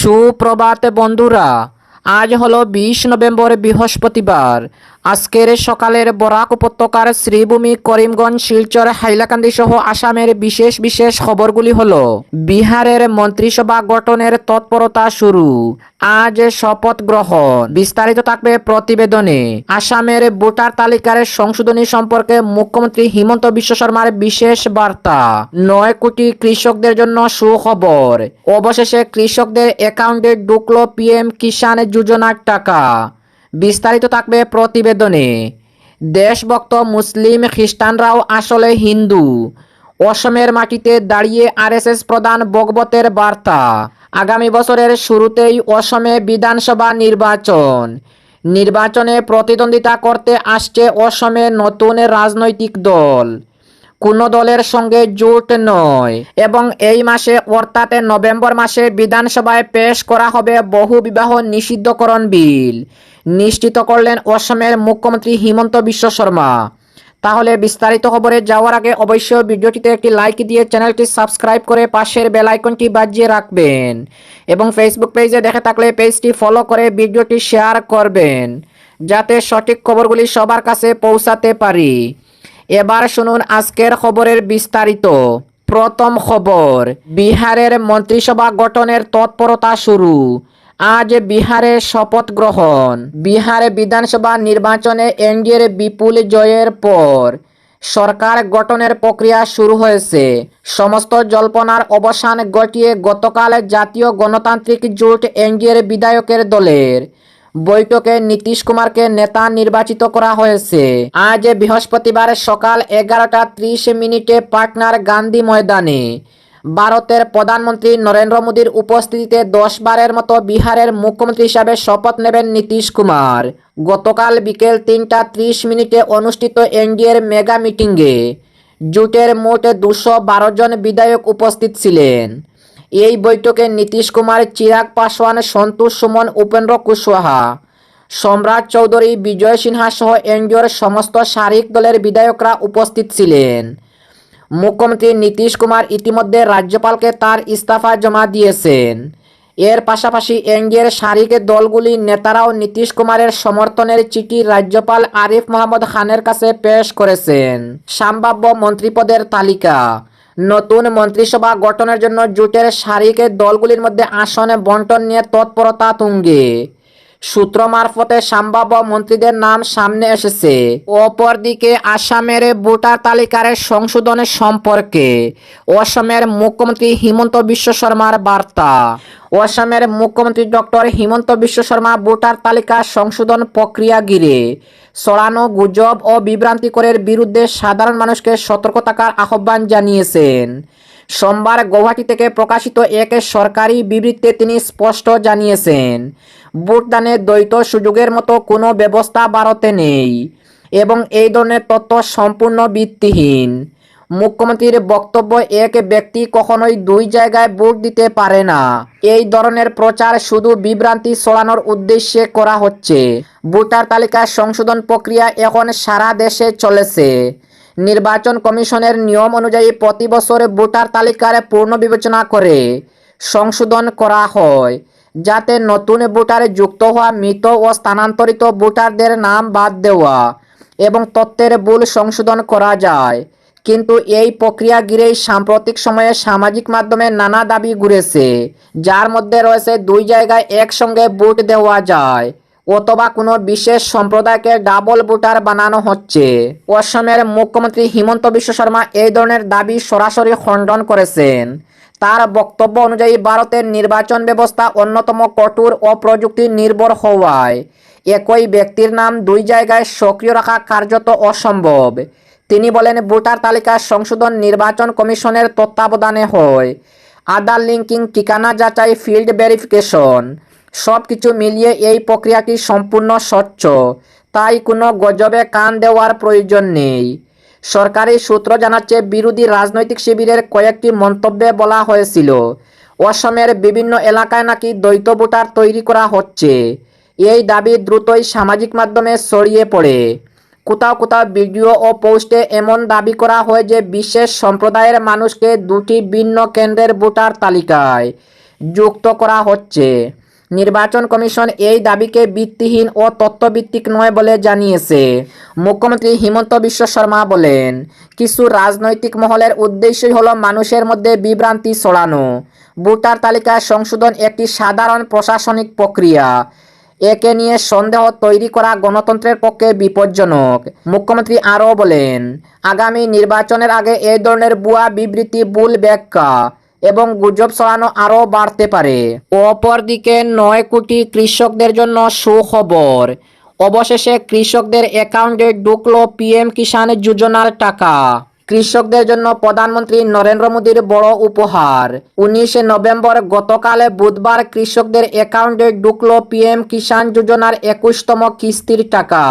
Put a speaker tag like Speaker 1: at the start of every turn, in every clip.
Speaker 1: সুপ্রভাত বন্ধুরা। আজ হলো বিশ নভেম্বর বৃহস্পতিবার। আজকের সকালের বরাক উপত্যকার শ্রীভূমি করিমগঞ্জ, শিলচর, হাইলাকান্দি সহ আসামের বিশেষ বিশেষ খবরগুলি হলো, বিহারের মন্ত্রিসভা গঠনের তৎপরতা শুরু, আজ শপথ গ্রহণ, বিস্তারিত থাকবে প্রতিবেদনে। আসামের ভোটার তালিকার সংশোধনী সম্পর্কে মুখ্যমন্ত্রী হিমন্ত বিশ্ব শর্মার বিশেষ বার্তা, নয় কোটি কৃষকদের জন্য সুখবর। অবশেষে কৃষকদের অ্যাকাউন্টে ঢুকলো পিএম কিষাণ যোজনার টাকা। বিস্তারিত থাকবে প্রতিবেদনে। দেশভক্ত মুসলিম খ্রিস্টানরাও আসলে হিন্দু। অসমের মাটিতে দাঁড়িয়ে আরএসএস প্রধান বগবতের বার্তা। আগামী বছরের শুরুতেই অসমে বিধানসভা নির্বাচন। নির্বাচনে প্রতিদ্বন্দ্বিতা করতে আসছে অসমে নতুন রাজনৈতিক দল। কোনো দলের সঙ্গে জোট নয়। এবং এই মাসে অর্থাৎ নভেম্বর মাসে বিধানসভায় পেশ করা হবে বহু বিবাহ নিষিদ্ধকরণ বিল। নিশ্চিত করলেন অসমের মুখ্যমন্ত্রী হিমন্ত বিশ্ব শর্মা। তাহলে বিস্তারিত খবরে যাওয়ার আগে অবশ্যই ভিডিওটিতে একটি লাইক দিয়ে চ্যানেলটি সাবস্ক্রাইব করে পাশের বেল আইকনটি বাজিয়ে রাখবেন। এবং ফেসবুক পেজে দেখে থাকলে পেজটি ফলো করে ভিডিওটি শেয়ার করবেন। যাতে সঠিক খবরগুলি সবার কাছে পৌঁছাতে পারি। এবার শুনুন আজকের খবরের বিস্তারিত প্রথম খবর বিহারের মন্ত্রিসভা গঠনের তৎপরতা শুরু। আজ বিহারে শপথ গ্রহণ। বিহারে বিধানসভা নির্বাচনে এনডিএর বিপুল জয়ের পর সরকার গঠনের প্রক্রিয়া শুরু হয়েছে। সমস্ত জল্পনার অবসান ঘটিয়ে গতকাল জাতীয় গণতান্ত্রিক জোট এনডিএর বিধায়কের দলের বৈঠকে নীতিশ কুমারকে নেতা নির্বাচিত করা হয়েছে। আজ বৃহস্পতিবার সকাল এগারোটা ত্রিশ মিনিটে পাটনার গান্ধী ময়দানে ভারতের প্রধানমন্ত্রী নরেন্দ্র মোদীর উপস্থিতিতে দশ বারের মতো বিহারের মুখ্যমন্ত্রী হিসাবে শপথ নেবেন নীতিশ কুমার। গতকাল বিকেল তিনটা ত্রিশ মিনিটে অনুষ্ঠিত এনডিএর মেগা মিটিংয়ে জোটের মোট দুশো জন বিধায়ক উপস্থিত ছিলেন। এই বৈঠকে নীতিশ কুমার, চিরাগ পাসওয়ান, সন্তোষ সুমন, উপেন্দ্র কুশওয়াহা। সম্রাট চৌধুরী বিজয় সিনহা সহ এনডিওর সমস্ত শারিক দলের বিধায়করা উপস্থিত ছিলেন। মুখ্যমন্ত্রী নীতিশ কুমার ইতিমধ্যে রাজ্যপালকে তার ইস্তফা জমা দিয়েছেন। এর পাশাপাশি এনডিএর শারিক দলগুলি নেতারাও নীতিশ কুমারের সমর্থনের চিঠি রাজ্যপাল আরিফ মোহাম্মদ খানের কাছে পেশ করেছেন। সম্ভাব্য মন্ত্রীপদের তালিকা। নতুন মন্ত্রিসভা গঠনের জন্য জোটের সারিকে দলগুলির মধ্যে আসনে বন্টন নিয়ে তৎপরতা তুঙ্গে। সূত্র মারফতে সম্ভাব্য মন্ত্রীদের নাম সামনে এসেছে। অপরদিকে আসামের ভোটার তালিকার সংশোধনের সম্পর্কে অসমের মুখ্যমন্ত্রী হিমন্ত বিশ্ব শর্মার বার্তা। অসমের মুখ্যমন্ত্রী ডক্টর হিমন্ত বিশ্ব শর্মা ভোটার তালিকা সংশোধন প্রক্রিয়া ঘিরে ছড়ানো গুজব ও বিভ্রান্তিকরের বিরুদ্ধে সাধারণ মানুষকে সতর্ক থাকার আহ্বান জানিয়েছেন। সোমবার গৌহাটি থেকে প্রকাশিত এক সরকারি বিবৃতিতে তিনি স্পষ্ট জানিয়েছেন ভোটদানে দ্বৈত সুযোগের মতো কোনো ব্যবস্থা ভারতে নেই এবং এই ধরনের তথ্য সম্পূর্ণ ভিত্তিহীন। মুখ্যমন্ত্রীর বক্তব্য, এক ব্যক্তি কখনোই দুই জায়গায় ভোট দিতে পারে না। এই ধরনের প্রচার শুধু বিভ্রান্তি ছড়ানোর উদ্দেশ্যে করা হচ্ছে। ভোটার তালিকা সংশোধন প্রক্রিয়া এখন সারা দেশে চলেছে। নির্বাচন কমিশনের নিয়ম অনুযায়ী প্রতি বছর ভোটার তালিকার পূর্ণ বিবেচনা করে সংশোধন করা হয়, যাতে নতুন ভোটারে যুক্ত হওয়া, মৃত ও স্থানান্তরিত ভোটারদের নাম বাদ দেওয়া এবং তথ্যের ভুল সংশোধন করা যায়। কিন্তু এই প্রক্রিয়া ঘিরেই সাম্প্রতিক সময়ে সামাজিক মাধ্যমে নানা দাবি ঘুরেছে, যার মধ্যে রয়েছে দুই জায়গায় একসঙ্গে ভোট দেওয়া যায়। অথবা কোনো বিশেষ সম্প্রদায়কে ডাবল ভোটার বানানো হচ্ছে। অসমের মুখ্যমন্ত্রী হিমন্ত বিশ্ব শর্মা এই ধরনের দাবি সরাসরি খণ্ডন করেছেন। তার বক্তব্য অনুযায়ী ভারতের নির্বাচন ব্যবস্থা অন্যতম কঠোর ও প্রযুক্তি নির্ভর হওয়ায় একই ব্যক্তির নাম দুই জায়গায় সক্রিয় রাখা কার্যত অসম্ভব। তিনি বলেন, ভোটার তালিকা সংশোধন নির্বাচন কমিশনের তত্ত্বাবধানে হয়। আধার লিঙ্কিং, ঠিকানা যাচাই ফিল্ড ভেরিফিকেশন সব কিছু মিলিয়ে এই প্রক্রিয়াটি সম্পূর্ণ স্বচ্ছ। তাই কোনো গজবে কান দেওয়ার প্রয়োজন নেই। সরকারি সূত্র জানাচ্ছে, বিরোধী রাজনৈতিক শিবিরের কয়েকটি মন্তব্যে বলা হয়েছিল, অসমের বিভিন্ন এলাকায় নাকি দ্বৈত ভোটার তৈরি করা হচ্ছে। এই দাবি দ্রুতই সামাজিক মাধ্যমে ছড়িয়ে পড়ে। কোথাও কোথাও ভিডিও ও পোস্টে এমন দাবি করা হয় যে বিশেষ সম্প্রদায়ের মানুষকে দুটি ভিন্ন কেন্দ্রের ভোটার তালিকায় যুক্ত করা হচ্ছে। নির্বাচন কমিশন এই দাবিকে ভিত্তিহীন ও তত্ত্বভিত্তিক নয় বলে জানিয়েছে। মুখ্যমন্ত্রী হিমন্ত বিশ্ব শর্মা বলেন, কিছু রাজনৈতিক মহলের উদ্দেশ্যই হলো মানুষের মধ্যে বিভ্রান্তি ছড়ানো। ভোটার তালিকা সংশোধন একটি সাধারণ প্রশাসনিক প্রক্রিয়া। একে নিয়ে সন্দেহ তৈরি করা গণতন্ত্রের পক্ষে বিপজ্জনক। মুখ্যমন্ত্রী আরও বলেন, আগামী নির্বাচনের আগে এই ধরনের বুয়া বিবৃতি ভুল ব্যাখ্যা। এবং গুজব ছড়ানো আরও বাড়তে পারে। অপরদিকে নয় কোটি কৃষকদের জন্য সুখবর, অবশেষে কৃষকদের অ্যাকাউন্টে ঢুকলো পিএম কিষাণ যোজনার টাকা। কৃষকদের জন্য প্রধানমন্ত্রী নরেন্দ্র মোদীর বড় উপহার। উনিশে নভেম্বর গতকালে বুধবার কৃষকদের অ্যাকাউন্টে ঢুকলো পিএম কিষাণ যোজনার একুশতম কিস্তির টাকা।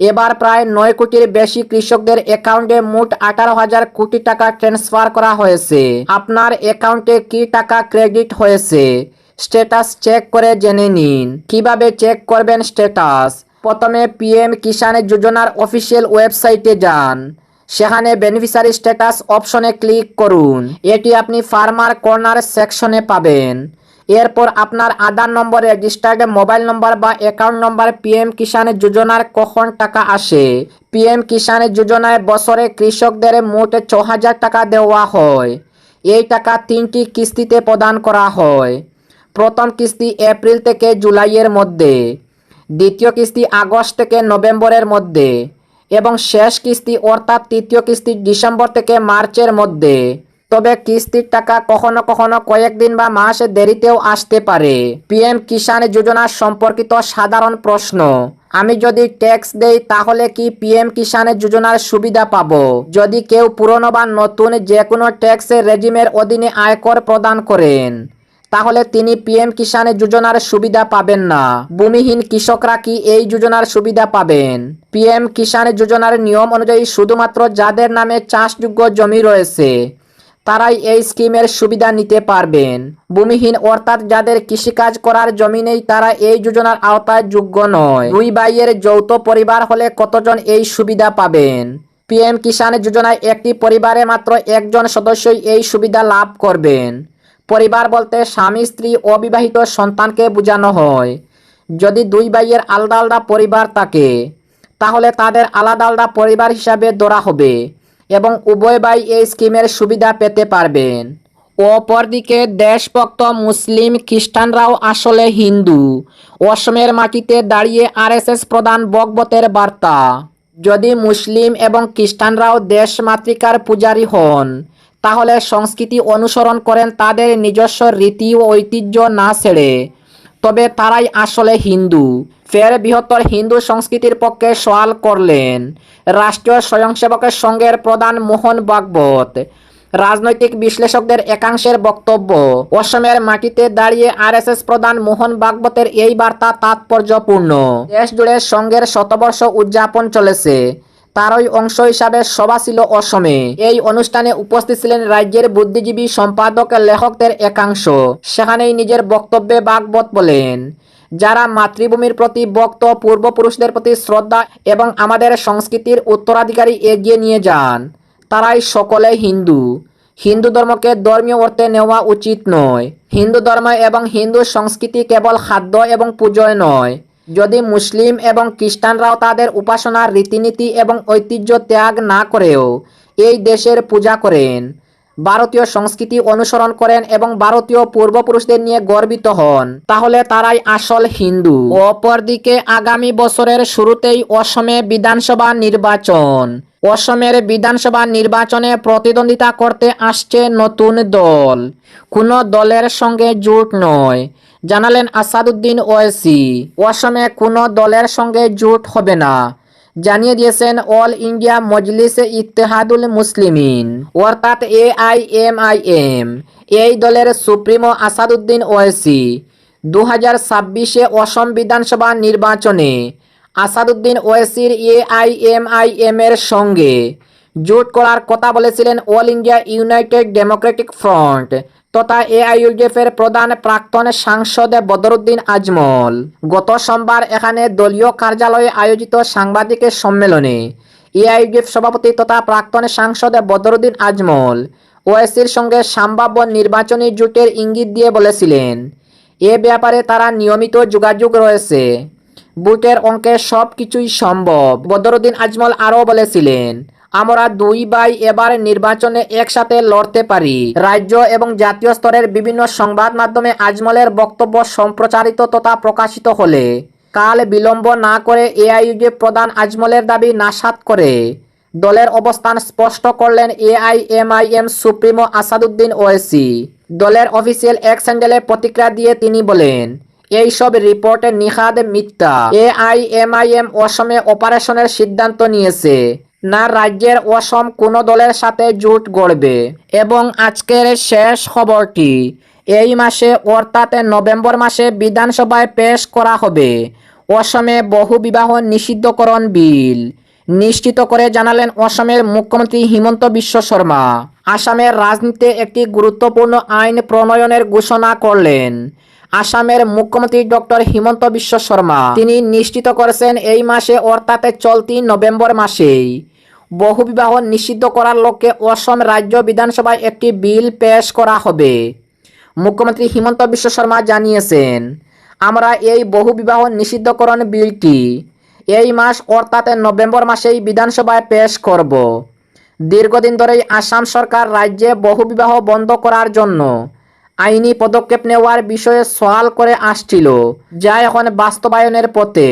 Speaker 1: এবার প্রায় নয় কোটির বেশি কৃষকদের অ্যাকাউন্টে মোট আঠারো হাজার কোটি টাকা ট্রান্সফার করা হয়েছে। আপনার অ্যাকাউন্টে কি টাকা ক্রেডিট হয়েছে? স্ট্যাটাস চেক করে জেনে নিন। কীভাবে চেক করবেন স্ট্যাটাস? প্রথমে পিএম কিষাণ যোজনার অফিসিয়াল ওয়েবসাইটে যান। সেখানে বেনিফিশিয়ারি স্ট্যাটাস অপশনে ক্লিক করুন। এটি আপনি ফার্মার কর্নার সেকশনে পাবেন। এরপর আপনার আধার নম্বর, রেজিস্টার্ড মোবাইল নম্বর বা অ্যাকাউন্ট নম্বর পিএম কিষাণ যোজনার কখন টাকা আসে? পিএম কিষাণ যোজনায় বছরে কৃষকদের মোট ছ হাজার টাকা দেওয়া হয়। এই টাকা তিনটি কিস্তিতে প্রদান করা হয়। প্রথম কিস্তি এপ্রিল থেকে জুলাইয়ের মধ্যে, দ্বিতীয় কিস্তি আগস্ট থেকে নভেম্বরের মধ্যে এবং শেষ কিস্তি অর্থাৎ তৃতীয় কিস্তি ডিসেম্বর থেকে মার্চের মধ্যে। তবে কিস্তির টাকা কখনো কখনো কয়েকদিন বা মাস দেরিতেও আসতে পারে। পিএম কিষাণ যোজনা সম্পর্কিত সাধারণ প্রশ্ন। আমি যদি ট্যাক্স দেই তাহলে কি পিএম কিষাণ যোজনার সুবিধা পাবো? যদি কেউ পুরনো বা নতুন যে কোনো ট্যাক্সের রেজিমের অধীনে আয়কর প্রদান করেন, তাহলে তিনি পিএম কিষাণ যোজনার সুবিধা পাবেন না। ভূমিহীন কৃষকরা কি এই যোজনার সুবিধা পাবেন? পিএম কিষাণ যোজনার নিয়ম অনুযায়ী শুধুমাত্র যাদের নামে চাষযোগ্য জমি রয়েছে তারাই এই স্কিমের সুবিধা নিতে পারবেন। ভূমিহীন অর্থাৎ যাদের কৃষিকাজ করার জমি নেই, তারা এই যোজনার আওতায় যোগ্য নয়। দুই ভাইয়ের যৌথ পরিবার হলে কতজন এই সুবিধা পাবেন? পিএম কিষাণ যোজনায় একটি পরিবারে মাত্র একজন সদস্যই এই সুবিধা লাভ করবেন। পরিবার বলতে স্বামী, স্ত্রী, অবিবাহিত সন্তানকে বোঝানো হয়। যদি দুই ভাইয়ের আলাদা আলাদা পরিবার থাকে, তাহলে তাদের আলাদা আলাদা পরিবার হিসাবে ধরা হবে। এবং উভয় ভাই এই স্কিমের সুবিধা পেতে পারবেন। অপরদিকে দেশভক্ত মুসলিম খ্রিস্টানরাও আসলে হিন্দু। অসমের মাটিতে দাঁড়িয়ে আরএসএস প্রধান বকবতের বার্তা, যদি মুসলিম এবং খ্রিস্টানরাও দেশ মাতৃকার পূজারী হন, তাহলে সংস্কৃতি অনুসরণ করেন তাদের নিজস্ব রীতি ও ঐতিহ্য না ছেড়ে, তবে তারাই আসলে হিন্দু। ফের বৃহত্তর হিন্দু সংস্কৃতির পক্ষে সওয়াল করলেন। রাষ্ট্রীয় স্বয়ংসেবকের সংঘের প্রধান মোহন ভাগবত। রাজনৈতিক বিশ্লেষকদের একাংশের বক্তব্য, অসমের মাটিতে দাঁড়িয়ে আরএসএস প্রধান মোহন ভাগবতের এই বার্তা তাৎপর্যপূর্ণ। দেশ জুড়ে সংঘের শতবর্ষ উদযাপন চলেছে। তারই অংশ হিসাবে সভা ছিল অসমে। এই অনুষ্ঠানে উপস্থিত ছিলেন রাজ্যের বুদ্ধিজীবী সম্পাদক লেখকদের একাংশ। সেখানেই নিজের বক্তব্যে বাগবত বলেন যারা মাতৃভূমির প্রতি বক্ত পূর্বপুরুষদের প্রতি শ্রদ্ধা এবং আমাদের সংস্কৃতির উত্তরাধিকারী এগিয়ে নিয়ে যান। তারাই সকলে হিন্দু। হিন্দু ধর্মকে ধর্মীয় অর্থে নেওয়া উচিত নয়। হিন্দু ধর্ম এবং হিন্দু সংস্কৃতি কেবল খাদ্য এবং পুজোয় নয়। যদি মুসলিম এবং খ্রিস্টানরাও তাদের উপাসনার রীতিনীতি এবং ঐতিহ্য ত্যাগ না করেও এই দেশের পূজা করেন ভারতীয় সংস্কৃতি অনুসরণ করেন এবং ভারতীয় পূর্বপুরুষদের নিয়ে গর্বিত হন। তাহলে তারাই আসল হিন্দু। অপরদিকে আগামী বছরের শুরুতেই অসমে বিধানসভা নির্বাচন। অসমের বিধানসভা নির্বাচনে প্রতিদ্বন্দ্বিতা করতে আসছে নতুন দল। কোনো দলের সঙ্গে জোট নয়, জানালেন আসাদুদ্দিন ওয়েসি অসমে কোনো দলের সঙ্গে জোট হবে না। জানিয়ে দিয়েছেন, অল ইন্ডিয়া মজলিস ইত্তেহাদুল মুসলিমিন, অর্থাৎ A I M I M এই দলের সুপ্রিমো আসাদুদ্দিন ওয়েসি দু হাজার ছাব্বিশে অসম বিধানসভা নির্বাচনে Asaduddin ওয়েসির A I M I M এর সঙ্গে জোট করার কথা বলেছিলেন all India United Democratic Front তথা এআইইউডিএফ এর প্রধান প্রাক্তন সাংসদ বদরুদ্দিন আজমল। গত সোমবার এখানে দলীয় কার্যালয়ে আয়োজিত সাংবাদিকের সম্মেলনে এআইইউডিএফ সভাপতি তথা প্রাক্তন সাংসদ বদরুদ্দিন আজমল ওয়েসির সঙ্গে সম্ভাব্য নির্বাচনী জোটের ইঙ্গিত দিয়ে বলেছিলেন, এ ব্যাপারে তারা নিয়মিত যোগাযোগ রয়েছে। বুটের অঙ্কে সব কিছুই সম্ভব। বদরুদ্দিন আজমল আরও বলেছিলেন আমরা দুই ভাই এবার নির্বাচনে একসাথে লড়তে পারি। রাজ্য এবং জাতীয় স্তরের বিভিন্ন সংবাদ মাধ্যমে আজমলের বক্তব্য সম্প্রচারিত তথা প্রকাশিত হলে, কাল বিলম্ব না করে এআইইউডি প্রধান আজমলের দাবি নাসাত করে। দলের অবস্থান স্পষ্ট করলেন এআইএমআইএম সুপ্রিমো আসাদুদ্দিন ওয়েসি। দলের অফিসিয়াল এক স্যান্ডেলে প্রতিক্রিয়া দিয়ে তিনি বলেন, এইসব রিপোর্টে নিখাদ মিথ্যা। এআইএমআইএম অসমে অপারেশনের সিদ্ধান্ত নিয়েছে। না রাজ্যের অসম কোন দলের সাথে জোট গড়বে। এবং আজকের শেষ খবরটি, এই মাসে অর্থাৎ নভেম্বর মাসে বিধানসভায় পেশ করা হবে। অসমে বহু বিবাহ নিষিদ্ধকরণ বিল। নিশ্চিত করে জানালেন অসমের মুখ্যমন্ত্রী হিমন্ত বিশ্ব শর্মা। আসামের রাজনীতিতে একটি গুরুত্বপূর্ণ আইন প্রণয়নের ঘোষণা করলেন। আসামের মুখ্যমন্ত্রী ডক্টর হিমন্ত বিশ্ব শর্মা। তিনি নিশ্চিত করেছেন এই মাসে অর্থাৎ চলতি নভেম্বর মাসেই বহুবিবাহ নিষিদ্ধ করার লক্ষ্যে অসম রাজ্য বিধানসভায় একটি বিল পেশ করা হবে। মুখ্যমন্ত্রী হিমন্ত বিশ্ব শর্মা জানিয়েছেন, আমরা এই বহুবিবাহ নিষিদ্ধকরণ বিলটি এই মাস অর্থাৎ নভেম্বর মাসেই বিধানসভায় পেশ করব। দীর্ঘদিন ধরেই আসাম সরকার রাজ্যে বহুবিবাহ বন্ধ করার জন্য আইনি পদক্ষেপ নেওয়ার বিষয়ে সওয়াল করে আসছিল যা এখন বাস্তবায়নের পথে।